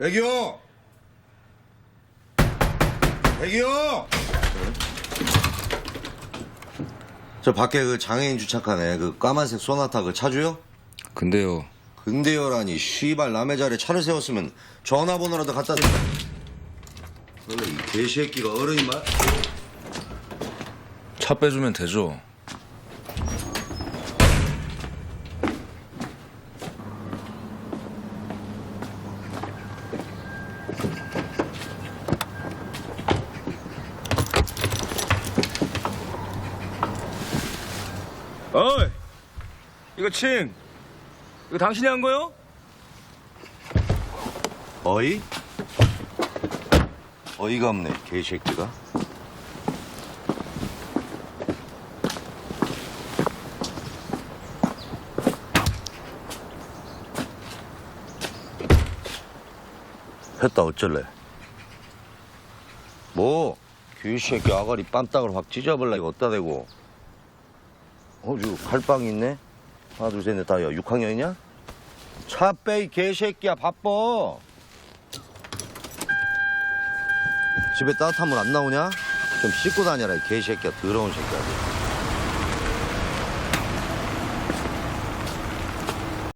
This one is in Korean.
애기요! 애기요! 저 밖에 그 장애인 주차칸에 그 까만색 소나타 그 차주요? 근데요. 근데요라니 씨발 남의 자리에 차를 세웠으면 전화번호라도 갖다 대. 원래 이 개새끼가 어른이 말. 차 빼주면 되죠. 어이! 이거 칭! 이거 당신이 한 거요? 어이? 어이가 없네 개새끼가. 했다 어쩔래? 뭐? 귀새끼 아가리 빰딱을 확 찢어버려 이거 어디다 대고 어저 칼빵 있네 하나 둘 셋 넷 다 야 6학년이냐? 차 빼 이 개새끼야 바빠 집에 따뜻한 물 안 나오냐? 좀 씻고 다녀라 이 개새끼야 더러운 새끼야